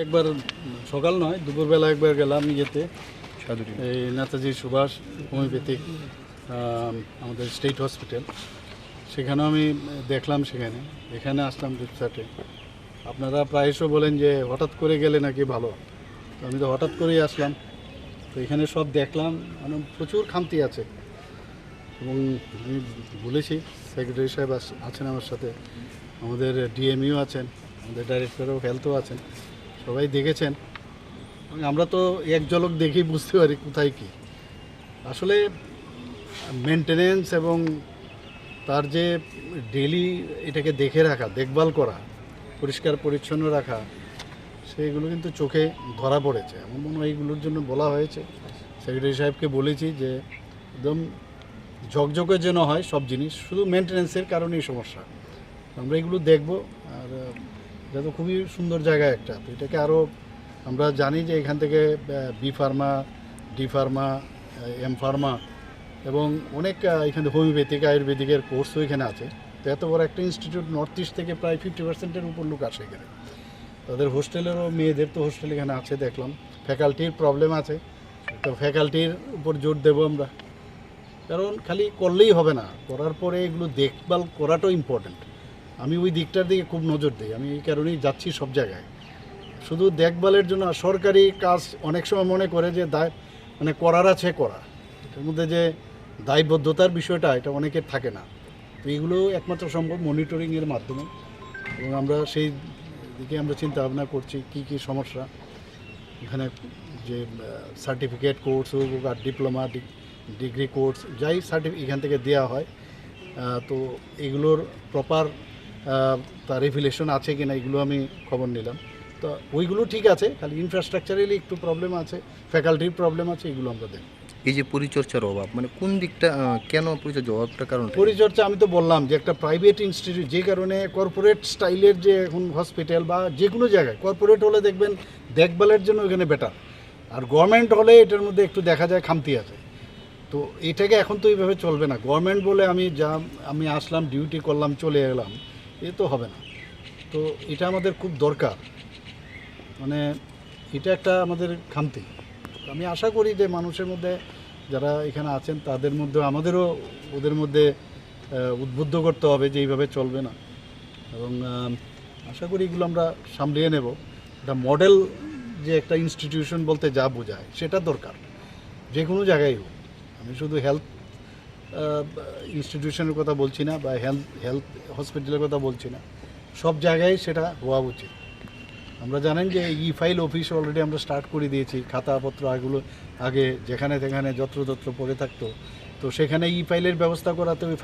একবার সকাল নয় দুপুরবেলা একবার গেলাম ইয়েতে। এই নেতাজি সুভাষ হোমিওপ্যাথিক আমাদের স্টেট হসপিটাল। সেখানেও আমি দেখলাম সেখানে। এখানে আসলাম রিপসার্টে আপনারা প্রায়শই বলেন যে হঠাৎ করে গেলে নাকি ভালো। তো আমি তো হঠাৎ করেই আসলাম। তো এখানে সব দেখলাম মানে প্রচুর খামতি আছে। এবং আমি বলেছি সেক্রেটারি সাহেব আছেন আমার সাথে। আমাদের ডিএমইও আছেন আমাদের ডাইরেক্টর অফ হেলথও আছেন। সবাই দেখেছেন। আমরা তো এক ঝলক দেখেই বুঝতে পারি কোথায় কী। আসলে মেনটেনেন্স এবং তার যে ডেলি এটাকে দেখে রাখা, দেখভাল করা, পরিষ্কার পরিচ্ছন্ন রাখা সেইগুলো কিন্তু চোখে ধরা পড়েছে। আমার মনে হয় এইগুলোর জন্য বলা হয়েছে। সেক্রেটারি সাহেবকে বলেছি যে একদম ঝকঝকে যেন হয় সব জিনিস। শুধু মেনটেনেন্সের কারণেই সমস্যা। আমরা এগুলো দেখব আর এটা তো খুবই সুন্দর জায়গা একটা। তো এটাকে আরও আমরা জানি যে এখান থেকে B pharma D pharma M pharma এবং অনেক এখানে হোমিওপ্যাথিক, আয়ুর্বেদিকের কোর্সও এখানে আছে। তো এত বড় একটা ইনস্টিটিউট নর্থ ইস্ট থেকে প্রায় ফিফটি পার্সেন্টের উপর লোক আসে এখানে। তাদের হোস্টেলেরও মেয়েদের তো হোস্টেল এখানে আছে দেখলাম। ফ্যাকাল্টির প্রবলেম আছে। তো ফ্যাকাল্টির উপর জোর দেবো আমরা। কারণ খালি করলেই হবে না। করার পরে এগুলো দেখভাল করাটাও ইম্পর্ট্যান্ট আমি ওই দিকটার দিকে খুব নজর দিই। আমি এই কারণেই যাচ্ছি সব জায়গায়। শুধু দেখভালের জন্য সরকারি কাজ অনেক সময় মনে করে যে দায় মানে করার আছে করা। এটার মধ্যে যে দায়বদ্ধতার বিষয়টা, এটা অনেকের থাকে না। তো এগুলো একমাত্র সম্ভব মনিটরিংয়ের মাধ্যমে। এবং আমরা সেই দিকে আমরা চিন্তা ভাবনা করছি কি কি সমস্যা। এখানে যে সার্টিফিকেট কোর্স হোক আর ডিপ্লোমা ডিগ্রি কোর্স যাই সার্টিফিক এখান থেকে দেওয়া হয়। তো এগুলোর প্রপার তার রেভিলেশন আছে কি না এগুলো আমি খবর নিলাম। তো ওইগুলো ঠিক আছে খালি ইনফ্রাস্ট্রাকচারালি একটু প্রবলেম আছে ফ্যাকাল্টির প্রবলেম আছে এগুলো আমরা দেখব। এই যে পরিচর্যার অভাব মানে কোন দিকটা কেন পরিচর্যার অভাবটা কারণ পরিচর্যা আমি তো বললাম যে একটা প্রাইভেট ইনস্টিটিউট যে কারণে কর্পোরেট স্টাইলের যে এখন হসপিটাল বা যে কোনো জায়গায় কর্পোরেট হলে দেখবেন দেখভালের জন্য এখানে বেটার আর গভর্নমেন্ট হলে এটার মধ্যে একটু দেখা যায় খামতি আছে। তো এটাকে এখন তো এইভাবে চলবে না। গভর্নমেন্ট বলে আমি যা আমি আসলাম ডিউটি করলাম চলে এলাম। এ তো হবে না। তো এটা আমাদের খুব দরকার। মানে এটা একটা আমাদের খামতি। আমি আশা করি যে মানুষের মধ্যে যারা এখানে আছেন, তাদের মধ্যে আমাদেরও ওদের মধ্যে উদ্বুদ্ধ করতে হবে যে এইভাবে চলবে না। এবং আশা করি এগুলো আমরা সামলিয়ে নেব। একটা মডেল যে একটা ইনস্টিটিউশন বলতে যা বোঝায়, সেটা দরকার। যে কোনো জায়গায় হোক। আমি শুধু হেলথ ইনস্টিটিউশনের কথা বলছি না বা হেলথ হেলথ হসপিটালের কথা বলছি না। সব জায়গায় সেটা হওয়া উচিত। আমরা জানেন যে ই ফাইল অফিস অলরেডি আমরা স্টার্ট করে দিয়েছি, খাতাপত্র এগুলো আগে যেখানে যেখানে যত্রতত্র পড়ে থাকতো। তো সেখানে ই ফাইলের ব্যবস্থা করাতে ওই